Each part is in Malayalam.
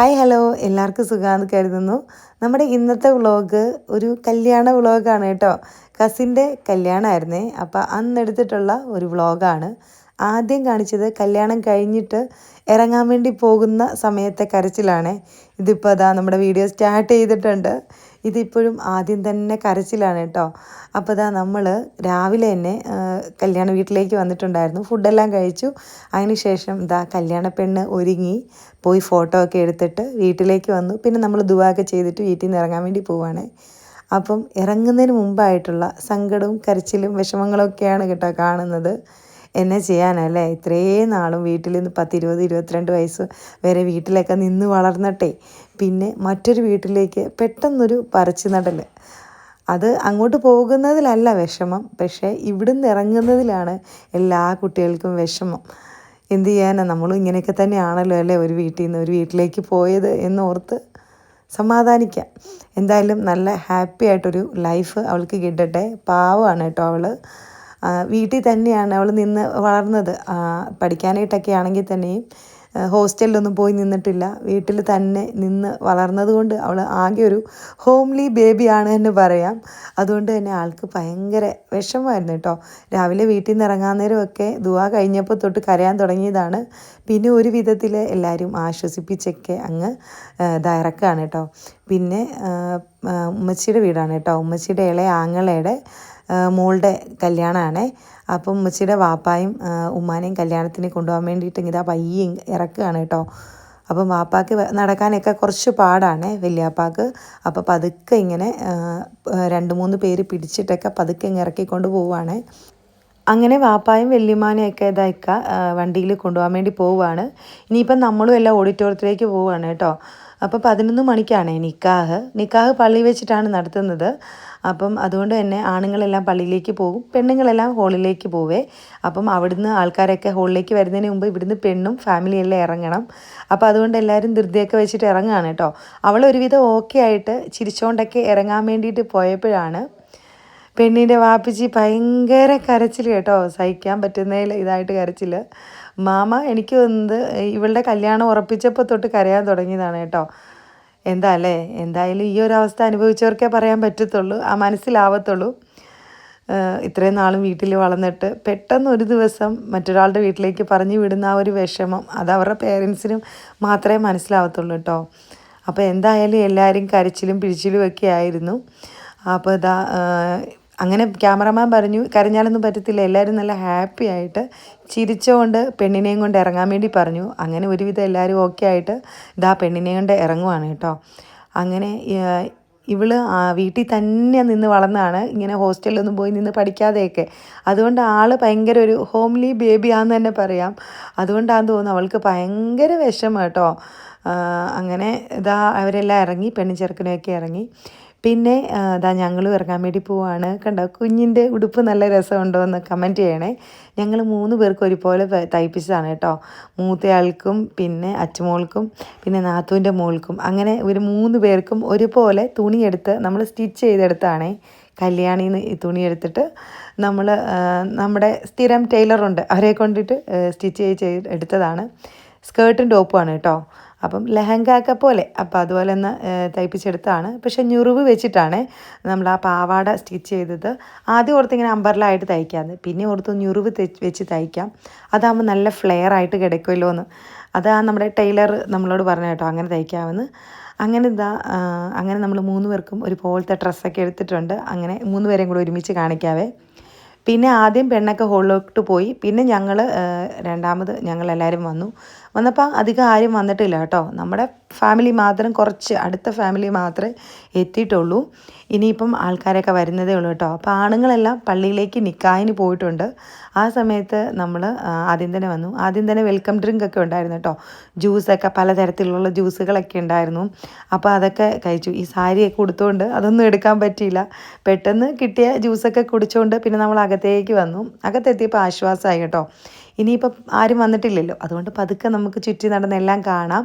Hi hello. എല്ലാവർക്കും സുഖമാണെന്ന് കരുതുന്നു. നമ്മുടെ ഇന്നത്തെ വ്ളോഗ് ഒരു കല്യാണ വ്ളോഗാണ് കേട്ടോ. കസിന്റെ കല്യാണമായിരുന്നേ അപ്പോൾ അന്നെടുത്തിട്ടുള്ള ഒരു വ്ളോഗാണ് ആദ്യം കാണിച്ചത് കല്യാണം കഴിഞ്ഞിട്ട് ഇറങ്ങാൻ വേണ്ടി പോകുന്ന സമയത്തെ കരച്ചിലാണേ. ഇതിപ്പോൾ അതാ നമ്മുടെ വീഡിയോ സ്റ്റാർട്ട് ചെയ്തിട്ടുണ്ട്. ഇതിപ്പോഴും ആദ്യം തന്നെ കരച്ചിലാണ് കേട്ടോ. അപ്പോൾ ഇതാ നമ്മൾ രാവിലെ തന്നെ കല്യാണ വീട്ടിലേക്ക് വന്നിട്ടുണ്ടായിരുന്നു. ഫുഡെല്ലാം കഴിച്ചു. അതിനുശേഷം ഇതാ കല്യാണ പെണ്ണ് ഒരുങ്ങി പോയി ഫോട്ടോ ഒക്കെ എടുത്തിട്ട് വീട്ടിലേക്ക് വന്നു. പിന്നെ നമ്മൾ ദുവാക്കെ ചെയ്തിട്ട് വീട്ടിൽ നിന്ന് ഇറങ്ങാൻ വേണ്ടി പോവാണ്. അപ്പം ഇറങ്ങുന്നതിന് മുമ്പായിട്ടുള്ള സങ്കടവും കരച്ചിലും വിഷമങ്ങളൊക്കെയാണ് കേട്ടോ കാണുന്നത്. എന്നെ ചെയ്യാനല്ലേ ഇത്രയും നാളും വീട്ടിൽ നിന്ന് പത്ത് ഇരുപത് ഇരുപത്തിരണ്ട് വയസ്സ് വരെ വീട്ടിലൊക്കെ നിന്ന് വളർന്നിട്ടെ പിന്നെ മറ്റൊരു വീട്ടിലേക്ക് പെട്ടെന്നൊരു പറിച്ചു നടൽ അത് അങ്ങോട്ട് പോകുന്നതിലല്ല വിഷമം. പക്ഷേ ഇവിടുന്ന് ഇറങ്ങുന്നതിലാണ് എല്ലാ കുട്ടികൾക്കും വിഷമം. എന്ത് ചെയ്യാനാ? നമ്മൾ ഇങ്ങനെയൊക്കെ തന്നെയാണല്ലോ അല്ലേ ഒരു വീട്ടിൽ നിന്ന് ഒരു വീട്ടിലേക്ക് പോയത് എന്നോർത്ത് സമാധാനിക്കാം. എന്തായാലും നല്ല ഹാപ്പി ആയിട്ടൊരു ലൈഫ് അവൾക്ക് കിട്ടട്ടെ. പാവമാണ് കേട്ടോ അവൾ വീട്ടിൽ തന്നെയാണ് അവൾ നിന്ന് വളർന്നത്. പഠിക്കാനായിട്ടൊക്കെ ആണെങ്കിൽ തന്നെയും ഹോസ്റ്റലിലൊന്നും പോയി നിന്നിട്ടില്ല. വീട്ടിൽ തന്നെ നിന്ന് വളർന്നതുകൊണ്ട് അവൾ ആകെ ഒരു ഹോംലി ബേബിയാണ് എന്ന് പറയാം. അതുകൊണ്ട് തന്നെ ആൾക്ക് ഭയങ്കര വിഷമമായിരുന്നു കേട്ടോ. രാവിലെ വീട്ടിൽ നിന്ന് ഇറങ്ങാൻ നേരമൊക്കെ ദുവാ കഴിഞ്ഞപ്പോൾ തൊട്ട് കരയാൻ തുടങ്ങിയതാണ്. പിന്നെ ഒരു വിധത്തിൽ എല്ലാവരും ആശ്വസിപ്പിച്ചൊക്കെ അങ്ങ് ഇറക്കുകയാണ് കേട്ടോ. പിന്നെ ഉമ്മച്ചിയുടെ വീടാണ് കേട്ടോ. ഉമ്മച്ചിയുടെ ഇളയ ആങ്ങളയുടെ മോളുടെ കല്യാണമാണ് അപ്പം ഉമ്മച്ചിയുടെ വാപ്പായും ഉമ്മാനെയും കല്യാണത്തിന് കൊണ്ടുപോകാൻ വേണ്ടിയിട്ട് ഇങ്ങനെ പയ്യെ ഇറക്കുകയാണ് കേട്ടോ. അപ്പം വാപ്പാക്ക് നടക്കാനൊക്കെ കുറച്ച് പാടാണ് വലിയാപ്പാക്ക്. അപ്പോൾ പതുക്കെ ഇങ്ങനെ രണ്ട് മൂന്ന് പേര് പിടിച്ചിട്ടൊക്കെ പതുക്കെ ഇങ്ങനെ ഇറക്കിക്കൊണ്ട് പോവുകയാണ് അങ്ങനെ വാപ്പായും വല്യമ്മാനെയൊക്കെ ഇതായിക്ക വണ്ടിയിൽ കൊണ്ടുപോകാൻ വേണ്ടി പോവുകയാണ് ഇനിയിപ്പം നമ്മളും എല്ലാം ഓഡിറ്റോറിയത്തിലേക്ക് പോവുകയാണ് കേട്ടോ. അപ്പോൾ പതിനൊന്ന് മണിക്കാണ് നിക്കാഹ്. നിക്കാഹ് പള്ളി വെച്ചിട്ടാണ് നടത്തുന്നത്. അപ്പം അതുകൊണ്ട് തന്നെ ആണുങ്ങളെല്ലാം പള്ളിയിലേക്ക് പോകും പെണ്ണുങ്ങളെല്ലാം ഹോളിലേക്ക് പോവേ. അപ്പം അവിടുന്ന് ആൾക്കാരൊക്കെ ഹോളിലേക്ക് വരുന്നതിന് മുമ്പ് ഇവിടുന്ന് പെണ്ണും ഫാമിലിയെല്ലാം ഇറങ്ങണം. അപ്പോൾ അതുകൊണ്ട് എല്ലാവരും ധൃതിയൊക്കെ വെച്ചിട്ട് ഇറങ്ങുകയാണ് കേട്ടോ. അവൾ ഒരുവിധം ഓക്കെ ആയിട്ട് ചിരിച്ചുകൊണ്ടൊക്കെ ഇറങ്ങാൻ വേണ്ടിയിട്ട് പോയപ്പോഴാണ് പെണ്ണിന്റെ വാപ്പിച്ചി ഭയങ്കര കരച്ചിൽ കേട്ടോ. സഹിക്കാൻ പറ്റുന്നതിൽ ഇതായിട്ട് കരച്ചിൽ. മാമ എനിക്ക് തോന്നുന്നത് ഇവളുടെ കല്യാണം ഉറപ്പിച്ചപ്പോൾ തൊട്ട് കരയാൻ തുടങ്ങിയതാണ് കേട്ടോ. എന്താ അല്ലേ എന്തായാലും ഈ ഒരു അവസ്ഥ അനുഭവിച്ചവർക്കേ പറയാൻ പറ്റത്തുള്ളൂ. ആ മനസ്സിലാവത്തുള്ളൂ. ഇത്രയും നാളും വീട്ടിൽ വളർന്നിട്ട് പെട്ടെന്ന് ഒരു ദിവസം മറ്റൊരാളുടെ വീട്ടിലേക്ക് പറഞ്ഞു വിടുന്ന ആ ഒരു വിഷമം അത് അവരുടെ പേരൻസിനും മാത്രമേ മനസ്സിലാവത്തുള്ളൂ കേട്ടോ. അപ്പോൾ എന്തായാലും എല്ലാവരും കരച്ചിലും പിഴിച്ചിലും ഒക്കെ ആയിരുന്നു. അപ്പോൾ ഇതാ അങ്ങനെ ക്യാമറമാൻ പറഞ്ഞു കരഞ്ഞാലൊന്നും പറ്റത്തില്ല എല്ലാവരും നല്ല ഹാപ്പി ആയിട്ട് ചിരിച്ചുകൊണ്ട് പെണ്ണിനെയും കൊണ്ട് ഇറങ്ങാൻ വേണ്ടി പറഞ്ഞു. അങ്ങനെ ഒരുവിധം എല്ലാവരും ഓക്കെ ആയിട്ട് ഇതാ പെണ്ണിനെയും കൊണ്ട് ഇറങ്ങുവാണ് കേട്ടോ. അങ്ങനെ ഇവൾ വീട്ടിൽ തന്നെ നിന്ന് വളർന്നതാണ് ഇങ്ങനെ ഹോസ്റ്റലിലൊന്നും പോയി നിന്ന് പഠിക്കാതെയൊക്കെ. അതുകൊണ്ട് ആൾ ഭയങ്കര ഒരു ഹോംലി ബേബിയാന്ന് തന്നെ പറയാം. അതുകൊണ്ടാന്ന് തോന്നുന്നു അവൾക്ക് ഭയങ്കര വിഷമം കേട്ടോ. അങ്ങനെ ഇതാ അവരെല്ലാം ഇറങ്ങി പെണ്ണും ചെറുക്കനുമൊക്കെ ഇറങ്ങി. പിന്നെ അതാ ഞങ്ങൾ ഇറങ്ങാൻ വേണ്ടി പോവാണ്. കണ്ടോ കുഞ്ഞിന്റെ ഉടുപ്പ് നല്ല രസമുണ്ടോ എന്ന് കമന്റ് ചെയ്യണേ. ഞങ്ങൾ മൂന്ന് പേർക്ക് ഒരുപോലെ തയ്പ്പിച്ചതാണ് കേട്ടോ. മൂത്തയാൾക്കും പിന്നെ അച്ചുമോൾക്കും പിന്നെ നാത്തൂന്റെ മോൾക്കും. അങ്ങനെ ഒരു മൂന്ന് പേർക്കും ഒരുപോലെ തുണിയെടുത്ത് നമ്മൾ സ്റ്റിച്ച് ചെയ്തെടുത്താണേ. കല്യാണിന്ന് ഈ തുണി എടുത്തിട്ട് നമ്മൾ നമ്മുടെ സ്ഥിരം ടൈലറുണ്ട്. അവരെ കൊണ്ടിട്ട് സ്റ്റിച്ച് ചെയ്ത് എടുത്തതാണ്. സ്കേർട്ടും ടോപ്പുമാണ് കേട്ടോ. അപ്പം ലെഹങ്കാക്ക പോലെ. അപ്പം അതുപോലെ ഒന്ന് തയ്പ്പിച്ചെടുത്താണ് പക്ഷേ ഞുറിവ് വെച്ചിട്ടാണ് നമ്മൾ ആ പാവാട സ്റ്റിച്ച് ചെയ്തത്. ആദ്യം ഓർത്ത് ഇങ്ങനെ അമ്പർലായിട്ട് തയ്ക്കാമെന്ന് പിന്നെ ഓർത്ത് ഞുറിവ് വെച്ച് തയ്ക്കാം. അതാകുമ്പോൾ നല്ല ഫ്ലെയർ ആയിട്ട് കിടക്കുമല്ലോ എന്ന് അതാ നമ്മുടെ ടൈലർ നമ്മളോട് പറഞ്ഞു കേട്ടോ അങ്ങനെ തയ്ക്കാമെന്ന്. അങ്ങനെ ഇതാ അങ്ങനെ നമ്മൾ മൂന്ന് പേർക്കും ഒരുപോലത്തെ ഡ്രസ്സൊക്കെ എടുത്തിട്ടുണ്ട്. അങ്ങനെ മൂന്ന് പേരെയും കൂടെ ഒരുമിച്ച് കാണിക്കാവേ. പിന്നെ ആദ്യം പെണ്ണൊക്കെ ഹോളിലോട്ട് പോയി. പിന്നെ ഞങ്ങൾ രണ്ടാമത് ഞങ്ങളെല്ലാവരും വന്നു. വന്നപ്പോൾ അധികം ആരും വന്നിട്ടില്ല കേട്ടോ. നമ്മുടെ ഫാമിലി മാത്രം കുറച്ച് അടുത്ത ഫാമിലി മാത്രമേ എത്തിയിട്ടുള്ളൂ. ഇനിയിപ്പം ആൾക്കാരൊക്കെ വരുന്നതേ ഉള്ളൂ കേട്ടോ. അപ്പോൾ ആണുങ്ങളെല്ലാം പള്ളിയിലേക്ക് നിക്കാഹിന് പോയിട്ടുണ്ട്. ആ സമയത്ത് നമ്മൾ ആദ്യം തന്നെ വന്നു. ആദ്യം തന്നെ വെൽക്കം ഡ്രിങ്ക് ഒക്കെ ഉണ്ടായിരുന്നു കേട്ടോ. ജ്യൂസൊക്കെ പലതരത്തിലുള്ള ജ്യൂസുകളൊക്കെ ഉണ്ടായിരുന്നു. അപ്പോൾ അതൊക്കെ കഴിച്ചു. ഈ സാരിയൊക്കെ കൊടുത്തുകൊണ്ട് അതൊന്നും എടുക്കാൻ പറ്റിയില്ല. പെട്ടെന്ന് കിട്ടിയ ജ്യൂസൊക്കെ കുടിച്ചുകൊണ്ട് പിന്നെ നമ്മൾ അകത്തേക്ക് വന്നു. അകത്തെത്തിയപ്പോൾ ആശ്വാസമായി കേട്ടോ. ഇനിയിപ്പം ആരും വന്നിട്ടില്ലല്ലോ. അതുകൊണ്ട് പതുക്കെ നമുക്ക് ചുറ്റി നടന്നെല്ലാം കാണാം.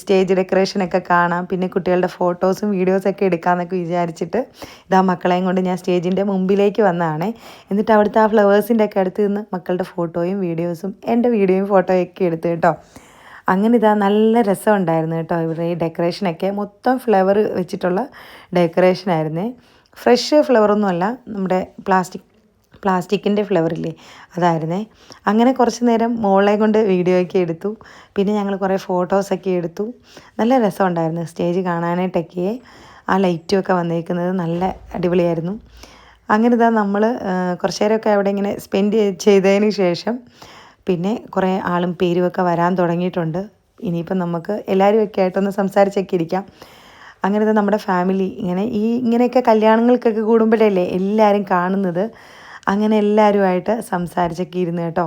സ്റ്റേജ് ഡെക്കറേഷനൊക്കെ കാണാം. പിന്നെ കുട്ടികളുടെ ഫോട്ടോസും വീഡിയോസൊക്കെ എടുക്കാമെന്നൊക്കെ വിചാരിച്ചിട്ട് ഇതാ മക്കളെയും കൊണ്ട് ഞാൻ സ്റ്റേജിന്റെ മുമ്പിലേക്ക് വന്നതാണേ. എന്നിട്ട് അവിടുത്തെ ആ ഫ്ലവേഴ്സിന്റെ ഒക്കെ അടുത്ത് നിന്ന് മക്കളുടെ ഫോട്ടോയും വീഡിയോസും എന്റെ വീഡിയോയും ഫോട്ടോയും ഒക്കെ എടുത്ത് കേട്ടോ. അങ്ങനെ ഇതാ നല്ല രസമുണ്ടായിരുന്നു കേട്ടോ. ഇവരുടെ ഈ ഡെക്കറേഷനൊക്കെ മൊത്തം ഫ്ലവർ വെച്ചിട്ടുള്ള ഡെക്കറേഷനായിരുന്നേ ഫ്രഷ് ഫ്ലവറൊന്നുമല്ല നമ്മുടെ പ്ലാസ്റ്റിക് പ്ലാസ്റ്റിക്കിന്റെ ഫ്ലവറില്ലേ അതായിരുന്നേ. അങ്ങനെ കുറച്ച് നേരം മോളെ കൊണ്ട് വീഡിയോ ഒക്കെ എടുത്തു. പിന്നെ ഞങ്ങൾ കുറേ ഫോട്ടോസൊക്കെ എടുത്തു. നല്ല രസമുണ്ടായിരുന്നു സ്റ്റേജ് കാണാനായിട്ടൊക്കെ ആ ലൈറ്റും ഒക്കെ വന്നിരിക്കുന്നത് നല്ല അടിപൊളിയായിരുന്നു. അങ്ങനെ ഇതാ നമ്മൾ കുറച്ച് നേരമൊക്കെ അവിടെ ഇങ്ങനെ സ്പെൻഡ് ചെയ്തതിന് ശേഷം പിന്നെ കുറേ ആളും പേരുമൊക്കെ വരാൻ തുടങ്ങിയിട്ടുണ്ട്. ഇനിയിപ്പം നമുക്ക് എല്ലാവരും ഒക്കെ ആയിട്ടൊന്ന് സംസാരിച്ചൊക്കെ ഇരിക്കാം. അങ്ങനത്തെ നമ്മുടെ ഫാമിലി ഇങ്ങനെ ഈ ഇങ്ങനെയൊക്കെ കല്യാണങ്ങൾക്കൊക്കെ കൂടുമ്പോഴല്ലേ എല്ലാവരും കാണുന്നത്. അങ്ങനെ എല്ലാവരുമായിട്ട് സംസാരിച്ചൊക്കെ ഇരുന്ന് കേട്ടോ.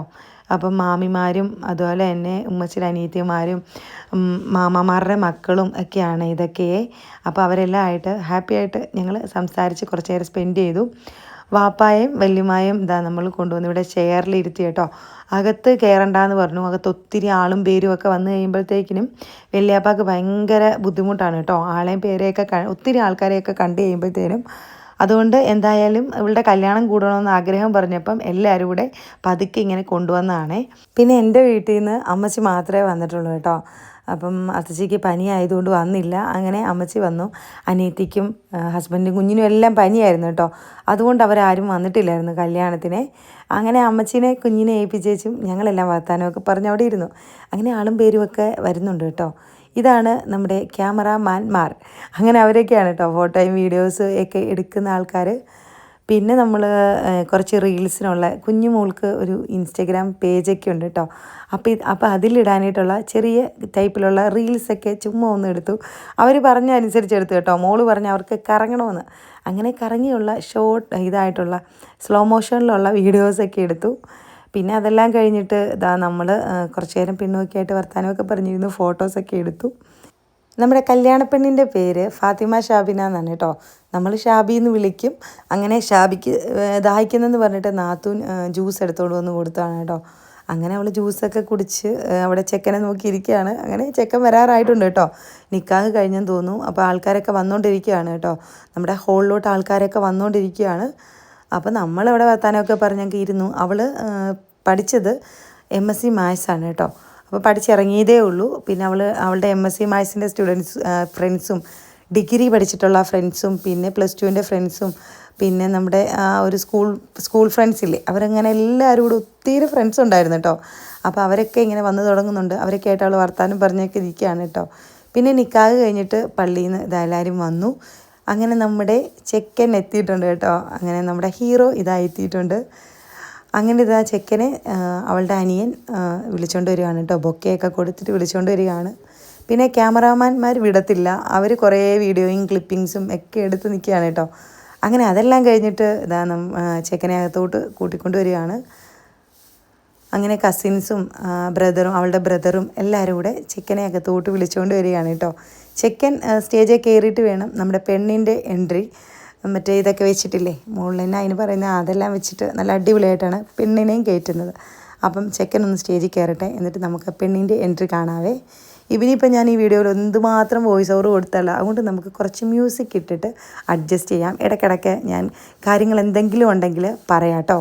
അപ്പം മാമിമാരും അതുപോലെ തന്നെ ഉമ്മച്ചിയുടെ അനിയത്തിമാരും മാമാമാരുടെ മക്കളും ഒക്കെയാണ് ഇതൊക്കെ. അപ്പോൾ അവരെല്ലാം ആയിട്ട് ഹാപ്പി ആയിട്ട് ഞങ്ങൾ സംസാരിച്ച് കുറച്ച് നേരം സ്പെൻഡ് ചെയ്തു. വാപ്പായും വല്യമായും ഇതാ നമ്മൾ കൊണ്ടുവന്ന് ഇവിടെ ചെയറിലിരുത്തി കേട്ടോ. അകത്ത് കയറണ്ടെന്ന് പറഞ്ഞു. അകത്ത് ഒത്തിരി ആളും പേരും ഒക്കെ വന്നു കഴിയുമ്പോഴത്തേക്കിനും വല്യാപ്പാക്ക് ഭയങ്കര ബുദ്ധിമുട്ടാണ് കേട്ടോ. ആളെയും പേരെയൊക്കെ ഒത്തിരി ആൾക്കാരെയൊക്കെ കണ്ടു കഴിയുമ്പോഴത്തേനും അതുകൊണ്ട് എന്തായാലും ഇവളുടെ കല്യാണം കൂടണമെന്ന് ആഗ്രഹം പറഞ്ഞപ്പം എല്ലാവരും കൂടെ പതുക്കെ ഇങ്ങനെ കൊണ്ടുവന്നതാണ് പിന്നെ എന്റെ വീട്ടിൽ നിന്ന് അമ്മച്ചി മാത്രമേ വന്നിട്ടുള്ളൂ കേട്ടോ. അപ്പം അത്തച്ചിക്ക് പനി ആയതുകൊണ്ട് വന്നില്ല. അങ്ങനെ അമ്മച്ചി വന്നു. അനിയത്തിക്കും ഹസ്ബൻഡും കുഞ്ഞിനും എല്ലാം പനിയായിരുന്നു കേട്ടോ. അതുകൊണ്ട് അവരാരും വന്നിട്ടില്ലായിരുന്നു കല്യാണത്തിന്. അങ്ങനെ അമ്മച്ചീനെ കുഞ്ഞിനെ ഏൽപ്പിച്ചേച്ചും ഞങ്ങളെല്ലാം വർത്താനമൊക്കെ പറഞ്ഞ് അവിടെ ഇരുന്നു. അങ്ങനെ ആളും പേരുമൊക്കെ വരുന്നുണ്ട് കേട്ടോ. ഇതാണ് നമ്മുടെ ക്യാമറാമാൻമാർ അങ്ങനെ അവരൊക്കെയാണ് കേട്ടോ ഫോട്ടോയും വീഡിയോസ് ഒക്കെ എടുക്കുന്ന ആൾക്കാർ പിന്നെ നമ്മൾ കുറച്ച് റീൽസിനുള്ള കുഞ്ഞു മോൾക്ക് ഒരു ഇൻസ്റ്റഗ്രാം പേജൊക്കെ ഉണ്ട് കേട്ടോ അപ്പോൾ അപ്പോൾ അതിലിടാനായിട്ടുള്ള ചെറിയ ടൈപ്പിലുള്ള റീൽസൊക്കെ ചുമ്മാ ഒന്ന് എടുത്തു. അവർ പറഞ്ഞ അനുസരിച്ച് എടുത്തു കേട്ടോ മോൾ പറഞ്ഞ അവർക്ക് കറങ്ങണമെന്ന്. അങ്ങനെ കറങ്ങിയുള്ള ഷോർട്ട് ഇതായിട്ടുള്ള സ്ലോ മോഷനിലുള്ള വീഡിയോസൊക്കെ എടുത്തു. പിന്നെ അതെല്ലാം കഴിഞ്ഞിട്ട് ഇതാ നമ്മൾ കുറച്ച് നേരം പിന്നോക്കിയായിട്ട് വർത്തമാനമൊക്കെ പറഞ്ഞിരുന്നു ഫോട്ടോസൊക്കെ എടുത്തു. നമ്മുടെ കല്യാണപ്പെണ്ണിന്റെ പേര് ഫാത്തിമ ഷാബിന എന്നാണ് കേട്ടോ. നമ്മൾ ഷാബി എന്ന് വിളിക്കും. അങ്ങനെ ഷാബിക്ക് ദാഹിക്കുന്നെന്ന് പറഞ്ഞിട്ട് നാത്തൂൻ ജ്യൂസ് എടുത്തോണ്ട് വന്ന് കൊടുത്താണ് കേട്ടോ. അങ്ങനെ അവൾ ജ്യൂസൊക്കെ കുടിച്ച് അവിടെ ചെക്കനെ നോക്കിയിരിക്കുകയാണ്. അങ്ങനെ ചെക്കൻ വരാറായിട്ടുണ്ട് കേട്ടോ. നിക്കാഹ് കഴിഞ്ഞെന്ന് തോന്നുന്നു. അപ്പോൾ ആൾക്കാരൊക്കെ വന്നുകൊണ്ടിരിക്കുകയാണ് കേട്ടോ. നമ്മുടെ ഹോളിലോട്ട് ആൾക്കാരൊക്കെ വന്നുകൊണ്ടിരിക്കുകയാണ് അപ്പോൾ നമ്മളിവിടെ വർത്താനമൊക്കെ പറഞ്ഞൊക്കെ ഇരുന്നു. അവൾ പഠിച്ചത് എം എസ് സി മാത്സ് ആണ് കേട്ടോ അപ്പോൾ പഠിച്ചിറങ്ങിയതേ ഉള്ളൂ. പിന്നെ അവൾ അവളുടെ എം എസ് സി മാത്സിന്റെ സ്റ്റുഡൻസ് ഫ്രണ്ട്സും ഡിഗ്രി പഠിച്ചിട്ടുള്ള ഫ്രണ്ട്സും പിന്നെ പ്ലസ് ടുവിന്റെ ഫ്രണ്ട്സും പിന്നെ നമ്മുടെ ആ ഒരു സ്കൂൾ സ്കൂൾ ഫ്രണ്ട്സ് ഇല്ലേ? അവരങ്ങനെ എല്ലാവരും കൂടെ ഒത്തിരി ഫ്രണ്ട്സ് ഉണ്ടായിരുന്നു കേട്ടോ അപ്പോൾ അവരൊക്കെ ഇങ്ങനെ വന്നു തുടങ്ങുന്നുണ്ട്. അവരൊക്കെ ആയിട്ട് അവൾ വർത്താനം പറഞ്ഞൊക്കെ ഇരിക്കുകയാണ് കേട്ടോ പിന്നെ നിക്കാഹ് കഴിഞ്ഞിട്ട് പള്ളിയിൽ നിന്ന് ഇതെല്ലാവരും വന്നു. അങ്ങനെ നമ്മുടെ ചെക്കൻ എത്തിയിട്ടുണ്ട് കേട്ടോ. അങ്ങനെ നമ്മുടെ ഹീറോ ഇതാ എത്തിയിട്ടുണ്ട്. അങ്ങനെ ഇതാ ചെക്കനെ അവളുടെ അനിയൻ വിളിച്ചുകൊണ്ട് വരികയാണ് കേട്ടോ. ബൊക്കെയൊക്കെ കൊടുത്തിട്ട് വിളിച്ചുകൊണ്ട് വരികയാണ്. പിന്നെ ക്യാമറാമാൻമാർ വിടത്തില്ല. അവർ കുറേ വീഡിയോയും ക്ലിപ്പിങ്സും ഒക്കെ എടുത്ത് നിൽക്കുകയാണ് കേട്ടോ. അങ്ങനെ അതെല്ലാം കഴിഞ്ഞിട്ട് ഇതാ നം ചെക്കനെ അകത്തോട്ട് കൂട്ടിക്കൊണ്ട് വരികയാണ്. അങ്ങനെ കസിൻസും ബ്രദറും അവളുടെ ബ്രദറും എല്ലാവരും കൂടെ ചെക്കനെ അകത്തോട്ട് വിളിച്ചുകൊണ്ട് വരികയാണ് കേട്ടോ. ചെക്കൻ സ്റ്റേജിൽ കയറിയിട്ട് വേണം നമ്മുടെ പെണ്ണിന്റെ എൻട്രി. മറ്റേ ഇതൊക്കെ വെച്ചിട്ടില്ലേ മുകളിൽ തന്നെ അതിന് പറയുന്ന അതെല്ലാം വെച്ചിട്ട് നല്ല അടിപൊളിയായിട്ടാണ് പെണ്ണിനെയും കയറ്റുന്നത്. അപ്പം ചെക്കൻ ഒന്ന് സ്റ്റേജിൽ കയറട്ടെ എന്നിട്ട് നമുക്ക് പെണ്ണിന്റെ എൻട്രി കാണാവേ. ഇവനിപ്പോൾ ഞാൻ ഈ വീഡിയോയിൽ എന്തുമാത്രം വോയിസ് ഓവർ കൊടുത്തല്ല അതുകൊണ്ട് നമുക്ക് കുറച്ച് മ്യൂസിക് ഇട്ടിട്ട് അഡ്ജസ്റ്റ് ചെയ്യാം. ഇടയ്ക്കിടയ്ക്ക് ഞാൻ കാര്യങ്ങൾ എന്തെങ്കിലും ഉണ്ടെങ്കിൽ പറയാം കേട്ടോ.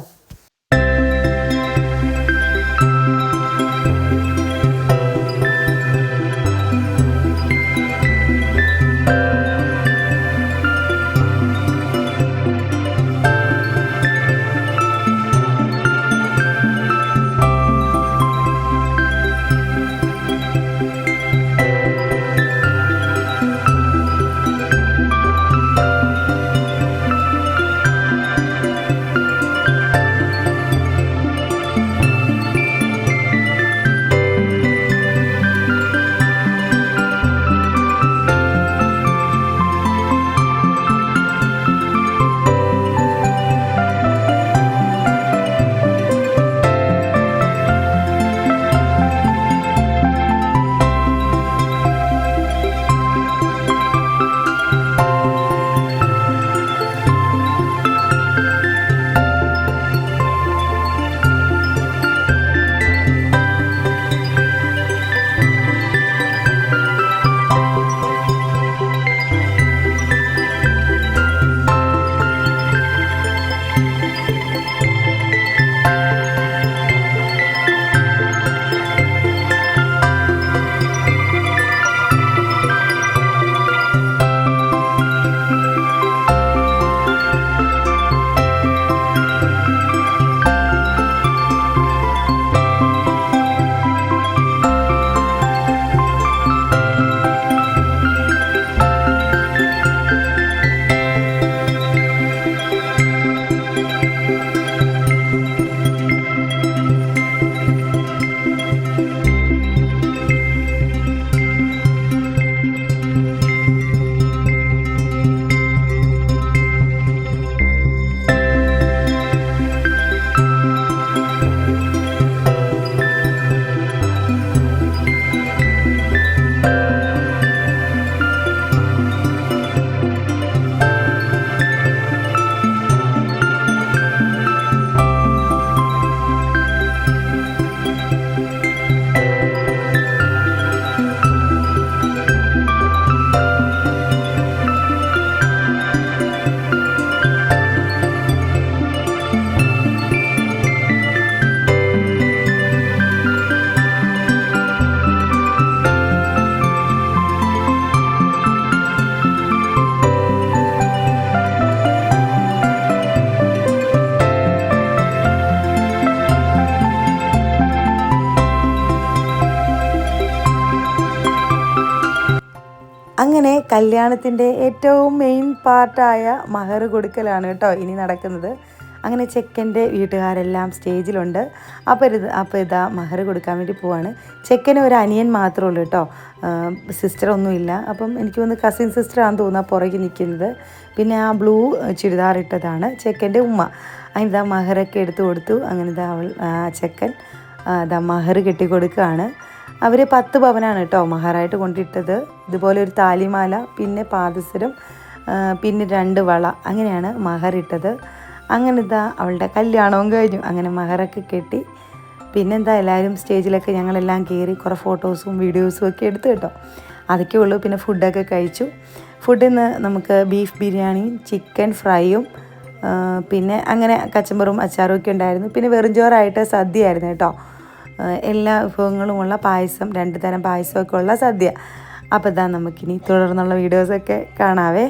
കല്യാണത്തിന്റെ ഏറ്റവും മെയിൻ പാർട്ടായ മഹർ കൊടുക്കലാണ് കേട്ടോ ഇനി നടക്കുന്നത്. അങ്ങനെ ചെക്കന്റെ വീട്ടുകാരെല്ലാം സ്റ്റേജിലുണ്ട്. അപ്പോൾ ഇത് അപ്പോൾ ഇതാ മഹർ കൊടുക്കാൻ വേണ്ടി പോവാണ്. ചെക്കന് ഒരു അനിയൻ മാത്രമേ ഉള്ളൂ കേട്ടോ. സിസ്റ്ററൊന്നുമില്ല അപ്പം എനിക്ക് തോന്നുന്നു കസിൻ സിസ്റ്ററാണെന്ന് തോന്നുന്നു ആ പുറകെ നിൽക്കുന്നത്. പിന്നെ ആ ബ്ലൂ ചുരിദാർ ഇട്ടതാണ് ചെക്കന്റെ ഉമ്മ. അതിനിതാ മഹറൊക്കെ എടുത്തു കൊടുത്തു. അങ്ങനെ ഇതാ അവൾ ചെക്കൻ ഇതാ മഹർ കെട്ടി കൊടുക്കുകയാണ് അവർ പത്ത് പവനാണ് കേട്ടോ മഹാറായിട്ട് കൊണ്ടിട്ടത്. ഇതുപോലെ ഒരു താലിമാല പിന്നെ പാദസരം പിന്നെ രണ്ട് വള അങ്ങനെയാണ് മഹർ ഇട്ടത്. അങ്ങനെ ഇതാ അവളുടെ കല്യാണവും കഴിഞ്ഞു. അങ്ങനെ മഹറൊക്കെ കെട്ടി പിന്നെന്താ എല്ലാവരും സ്റ്റേജിലൊക്കെ ഞങ്ങളെല്ലാം കയറി കുറേ ഫോട്ടോസും വീഡിയോസും ഒക്കെ എടുത്തു കേട്ടോ. അതൊക്കെ ഉള്ളൂ. പിന്നെ ഫുഡൊക്കെ കഴിച്ചു. ഫുഡിൽ നിന്ന് നമുക്ക് ബീഫ് ബിരിയാണിയും ചിക്കൻ ഫ്രൈയും പിന്നെ അങ്ങനെ കച്ചമ്പറും അച്ചാറും ഒക്കെ ഉണ്ടായിരുന്നു. പിന്നെ വെറും ചോറായിട്ട് സദ്യയായിരുന്നു കേട്ടോ. എല്ലാ വിഭവങ്ങളുമുള്ള പായസം രണ്ട് തരം പായസമൊക്കെ ഉള്ള സദ്യ. അപ്പോൾ ഇതാ നമുക്കിനി തുടർന്നുള്ള വീഡിയോസൊക്കെ കാണാവേ.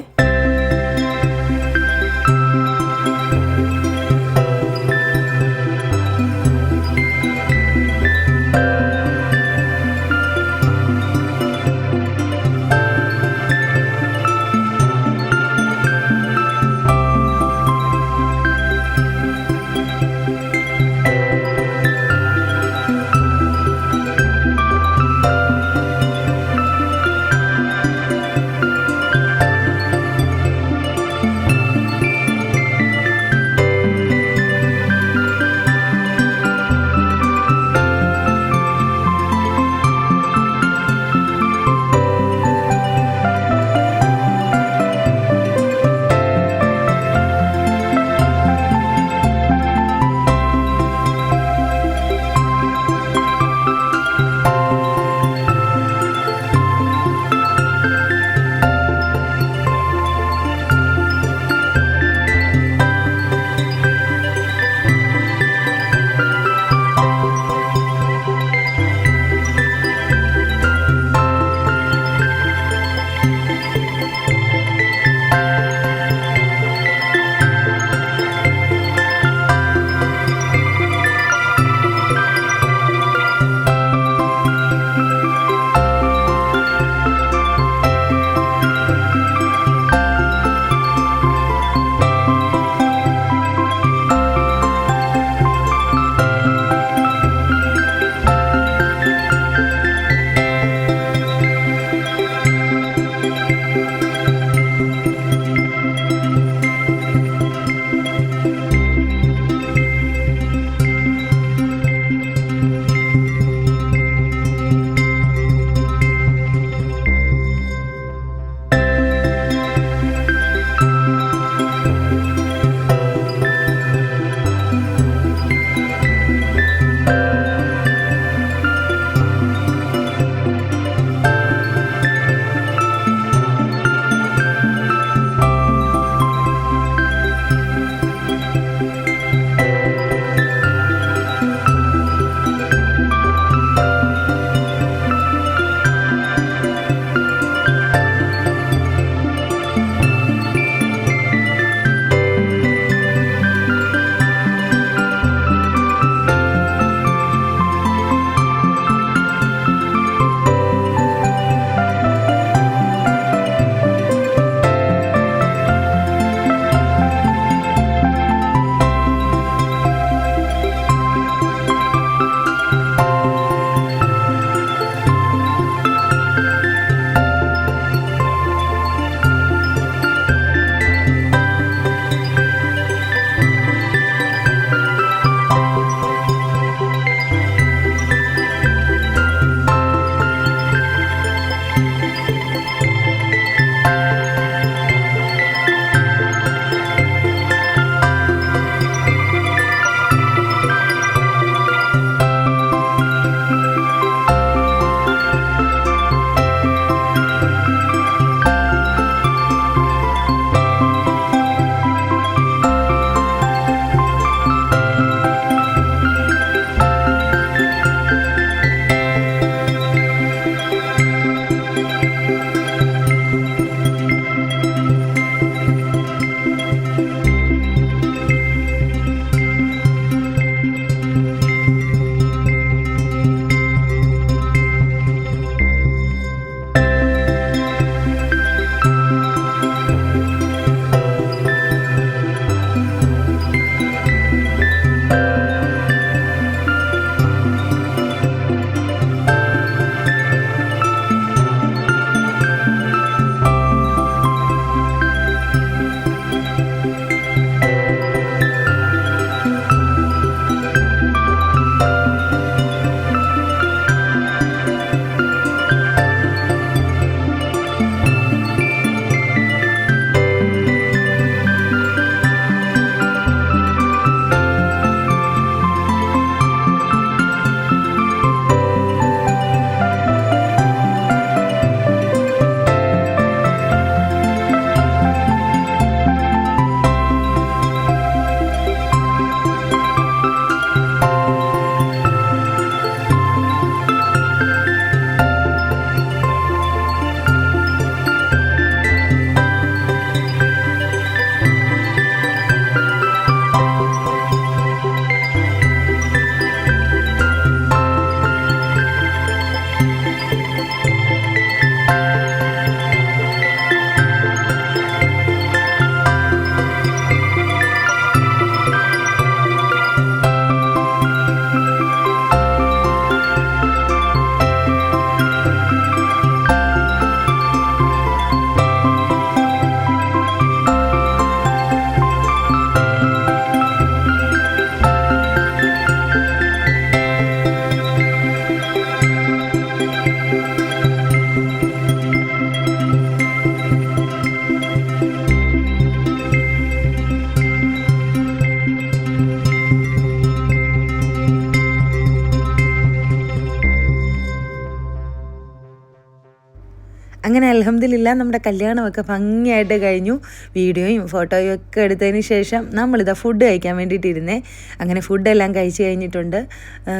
അലഹമ്മദില്ല നമ്മുടെ കല്യാണമൊക്കെ ഭംഗിയായിട്ട് കഴിഞ്ഞു. വീഡിയോയും ഫോട്ടോയും ഒക്കെ എടുത്തതിന് ശേഷം നമ്മളിതാ ഫുഡ് കഴിക്കാൻ വേണ്ടിയിട്ടിരുന്നേ. അങ്ങനെ ഫുഡെല്ലാം കഴിച്ച് കഴിഞ്ഞിട്ടുണ്ട്.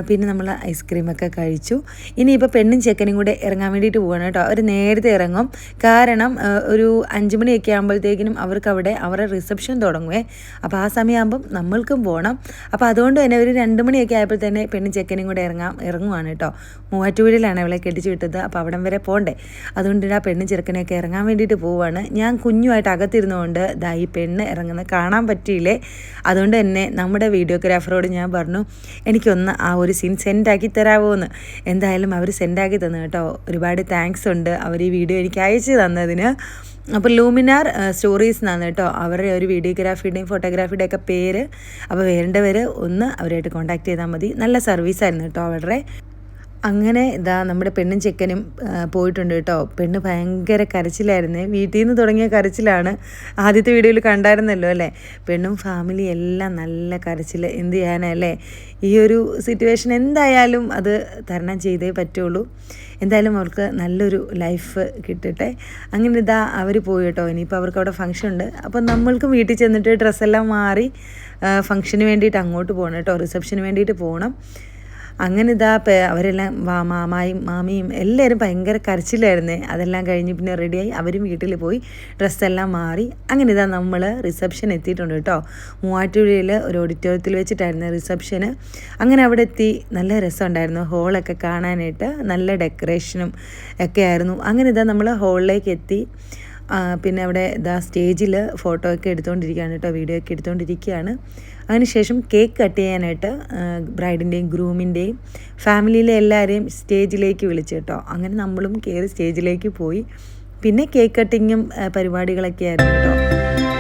പിന്നെ നമ്മൾ ഐസ്ക്രീമൊക്കെ കഴിച്ചു. ഇനിയിപ്പോൾ പെണ്ണും ചെക്കനും കൂടെ ഇറങ്ങാൻ വേണ്ടിയിട്ട് പോകണം കേട്ടോ. അവർ നേരത്തെ ഇറങ്ങും. കാരണം ഒരു അഞ്ച് മണിയൊക്കെ ആകുമ്പോഴത്തേക്കിനും അവർക്ക് അവിടെ അവരുടെ റിസപ്ഷൻ തുടങ്ങുവേ. അപ്പോൾ ആ സമയമാകുമ്പം നമ്മൾക്കും പോകണം അപ്പോൾ അതുകൊണ്ട് തന്നെ ഒരു രണ്ട് മണിയൊക്കെ ആയപ്പോൾ തന്നെ പെണ്ണും ചെക്കനും കൂടെ ഇറങ്ങാം ഇറങ്ങുവാണ് കേട്ടോ. മൂവാറ്റുപുഴയിലാണ് അവളെ കെട്ടിച്ചു വിട്ടത്. അപ്പോൾ അവിടം വരെ പോകണ്ടേ അതുകൊണ്ട് ആ പെണ്ണ് ചെറുക്കനെയൊക്കെ ഇറങ്ങാൻ വേണ്ടിയിട്ട് പോവാണ്. ഞാൻ കുഞ്ഞുമായിട്ട് അകത്തിരുന്നുകൊണ്ട് ദാ ഈ പെണ്ണ് ഇറങ്ങുന്നത് കാണാൻ പറ്റിയില്ലേ? അതുകൊണ്ട് തന്നെ നമ്മുടെ വീഡിയോഗ്രാഫറോട് ഞാൻ പറഞ്ഞു എനിക്കൊന്ന് ആ ഒരു സീൻ സെൻഡാക്കി തരാമോ എന്ന് എന്തായാലും അവർ സെൻഡാക്കി തന്നു കേട്ടോ. ഒരുപാട് താങ്ക്സ് ഉണ്ട് അവർ ഈ വീഡിയോ എനിക്ക് അയച്ചു തന്നതിന്. അപ്പോൾ ലൂമിനാർ സ്റ്റോറീസ് എന്നാണ് കേട്ടോ. അവരുടെ ഒരു വീഡിയോഗ്രാഫിയുടെയും ഫോട്ടോഗ്രാഫിയുടെയും ഒക്കെ പേര്. അപ്പോൾ വേണ്ടവർ ഒന്ന് അവരായിട്ട് കോൺടാക്ട് ചെയ്താൽ മതി. നല്ല സർവീസായിരുന്നു കേട്ടോ അവരുടെ. അങ്ങനെ ഇതാ നമ്മുടെ പെണ്ണും ചെക്കനും പോയിട്ടുണ്ട് കേട്ടോ. പെണ്ണ് ഭയങ്കര കരച്ചിലായിരുന്നേ. വീട്ടിൽ നിന്ന് തുടങ്ങിയ കരച്ചിലാണ് ആദ്യത്തെ വീഡിയോയിൽ കണ്ടായിരുന്നല്ലോ അല്ലേ? പെണ്ണും ഫാമിലി എല്ലാം നല്ല കരച്ചിൽ എന്ത് ചെയ്യാനല്ലേ ഈ ഒരു സിറ്റുവേഷൻ എന്തായാലും അത് തരണം ചെയ്തേ പറ്റുള്ളൂ. എന്തായാലും അവർക്ക് നല്ലൊരു ലൈഫ് കിട്ടട്ടെ. അങ്ങനെ ഇതാ അവർ പോയി കേട്ടോ. ഇനിയിപ്പോൾ അവർക്ക് അവിടെ ഫംഗ്ഷൻ ഉണ്ട്. അപ്പോൾ നമ്മൾക്കും വീട്ടിൽ ചെന്നിട്ട് ഡ്രസ്സെല്ലാം മാറി ഫംഗ്ഷന് വേണ്ടിയിട്ട് അങ്ങോട്ട് പോകണം കേട്ടോ. റിസപ്ഷന് വേണ്ടിയിട്ട് പോകണം അങ്ങനെ ഇതാ അവരെല്ലാം വാ മാമായും മാമിയും എല്ലാവരും ഭയങ്കര കരച്ചിലായിരുന്നേ. അതെല്ലാം കഴിഞ്ഞ് പിന്നെ റെഡിയായി അവരും വീട്ടിൽ പോയി ഡ്രസ്സെല്ലാം മാറി. അങ്ങനെ ഇതാ നമ്മൾ റിസപ്ഷൻ എത്തിയിട്ടുണ്ട് കേട്ടോ. മൂവാറ്റുപുഴയിൽ ഒരു ഓഡിറ്റോറിയത്തിൽ വെച്ചിട്ടായിരുന്നു റിസപ്ഷന് അങ്ങനെ അവിടെ എത്തി. നല്ല രസമുണ്ടായിരുന്നു ഹോളൊക്കെ കാണാനായിട്ട്. നല്ല ഡെക്കറേഷനും ഒക്കെ ആയിരുന്നു. അങ്ങനെ ഇതാ നമ്മൾ ഹോളിലേക്ക് എത്തി. പിന്നെ അവിടെ ഇതാ സ്റ്റേജിൽ ഫോട്ടോ ഒക്കെ എടുത്തുകൊണ്ടിരിക്കുകയാണ് കേട്ടോ വീഡിയോ ഒക്കെ എടുത്തുകൊണ്ടിരിക്കുകയാണ് അതിനുശേഷം കേക്ക് കട്ട് ചെയ്യാനായിട്ട് ബ്രൈഡിന്റെയും ഗ്രൂമിന്റെയും ഫാമിലിയിലെ എല്ലാവരെയും സ്റ്റേജിലേക്ക് വിളിച്ചു കേട്ടോ. അങ്ങനെ നമ്മളും കയറി സ്റ്റേജിലേക്ക് പോയി. പിന്നെ കേക്ക് കട്ടിങ്ങും പരിപാടികളൊക്കെ ആയിരുന്നു കേട്ടോ.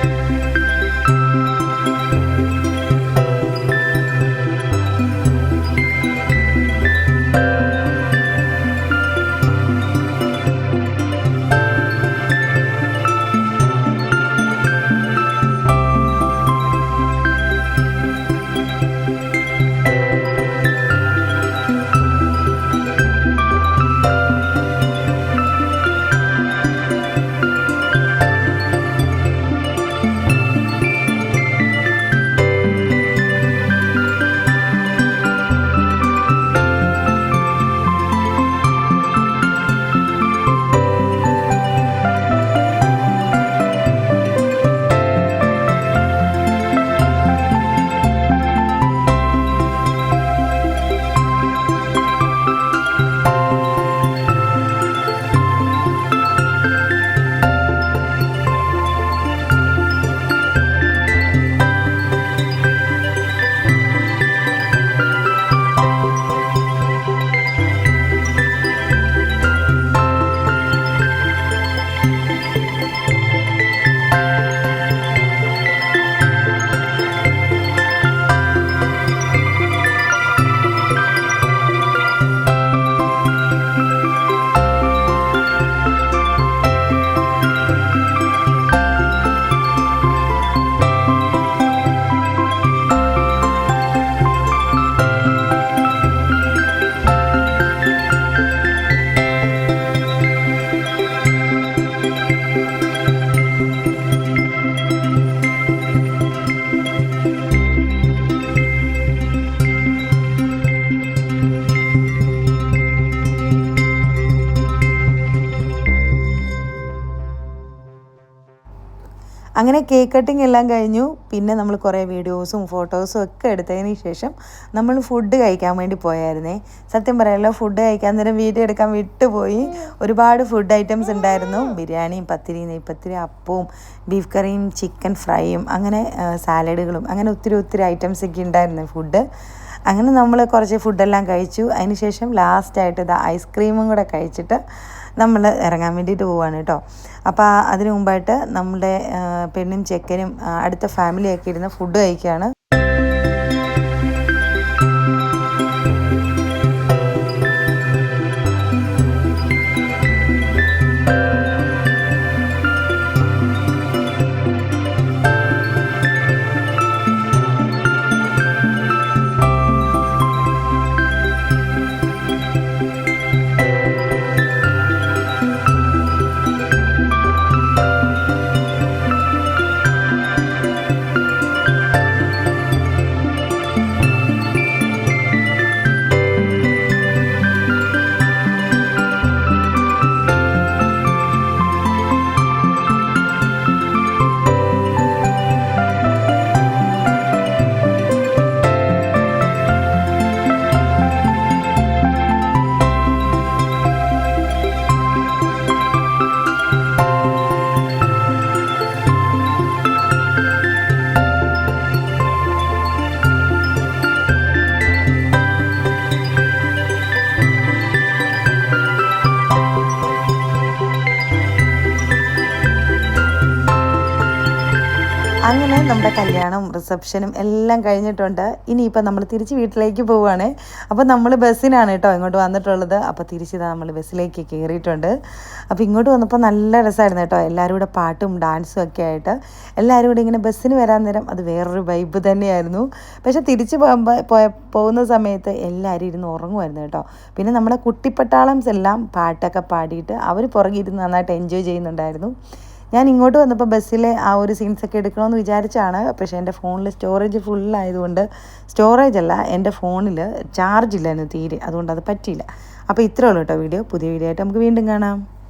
അങ്ങനെ കേക്ക് കട്ടിംഗ് എല്ലാം കഴിഞ്ഞു. പിന്നെ നമ്മൾ കുറേ വീഡിയോസും ഫോട്ടോസും ഒക്കെ എടുത്തതിന് ശേഷം നമ്മൾ ഫുഡ് കഴിക്കാൻ വേണ്ടി പോയായിരുന്നേ. സത്യം പറയാമല്ലോ ഫുഡ് കഴിക്കാൻ നേരം വീഡിയോ എടുക്കാൻ വിട്ടുപോയി. ഒരുപാട് ഫുഡ് ഐറ്റംസ് ഉണ്ടായിരുന്നു. ബിരിയാണിയും പത്തിരി നെയ്പത്തിരി അപ്പവും ബീഫ് കറിയും ചിക്കൻ ഫ്രൈയും അങ്ങനെ സാലഡുകളും അങ്ങനെ ഒത്തിരി ഒത്തിരി ഐറ്റംസ് ഒക്കെ ഉണ്ടായിരുന്നു ഫുഡ് അങ്ങനെ നമ്മൾ കുറച്ച് ഫുഡെല്ലാം കഴിച്ചു. അതിന് ശേഷം ലാസ്റ്റായിട്ട് ഇത് ഐസ്ക്രീമും കൂടെ കഴിച്ചിട്ട് നമ്മൾ ഇറങ്ങാൻ വേണ്ടിയിട്ട് പോവാണ് കേട്ടോ. അപ്പോൾ അതിനു മുമ്പായിട്ട് നമ്മുടെ പെണ്ണും ചെക്കനും അടുത്ത ഫാമിലിയൊക്കെ ഇരുന്ന് ഫുഡ് കഴിക്കുകയാണ് അങ്ങനെ നമ്മുടെ കല്യാണം റിസപ്ഷനും എല്ലാം കഴിഞ്ഞിട്ടുണ്ട്. ഇനിയിപ്പോൾ നമ്മൾ തിരിച്ച് വീട്ടിലേക്ക് പോവുകയാണ്. അപ്പോൾ നമ്മൾ ബസ്സിനാണ് കേട്ടോ ഇങ്ങോട്ട് വന്നിട്ടുള്ളത്. അപ്പോൾ തിരിച്ച് നമ്മൾ ബസ്സിലേക്ക് കയറിയിട്ടുണ്ട്. അപ്പോൾ ഇങ്ങോട്ട് വന്നപ്പോൾ നല്ല രസമായിരുന്നു കേട്ടോ. എല്ലാവരും കൂടെ പാട്ടും ഡാൻസും ഒക്കെ ആയിട്ട്. എല്ലാവരും കൂടെ ഇങ്ങനെ ബസ്സിന് വരാൻ നേരം അത് വേറൊരു വൈബ് തന്നെയായിരുന്നു. പക്ഷേ തിരിച്ച് പോകുമ്പോൾ പോകുന്ന സമയത്ത് എല്ലാവരും ഇരുന്ന് ഉറങ്ങുമായിരുന്നു കേട്ടോ. പിന്നെ നമ്മുടെ കുട്ടിപ്പട്ടാളംസ് എല്ലാം പാട്ടൊക്കെ പാടിയിട്ട് അവർ പുറകിരുന്ന് നന്നായിട്ട് എൻജോയ് ചെയ്യുന്നുണ്ടായിരുന്നു. ഞാൻ ഇങ്ങോട്ട് വന്നപ്പോൾ ബസ്സിലെ ആ ഒരു സീൻസൊക്കെ എടുക്കണമെന്ന് വിചാരിച്ചാണ്. പക്ഷേ എന്റെ ഫോണിൽ സ്റ്റോറേജ് ഫുള്ളായതുകൊണ്ട് സ്റ്റോറേജ് അല്ല എന്റെ ഫോണിൽ ചാർജ് ഇല്ലായിരുന്നു തീരെ. അതുകൊണ്ട് അത് പറ്റിയില്ല. അപ്പോൾ ഇത്രേ ഉള്ളൂ കേട്ടോ വീഡിയോ പുതിയ വീഡിയോ ആയിട്ട് നമുക്ക് വീണ്ടും കാണാം.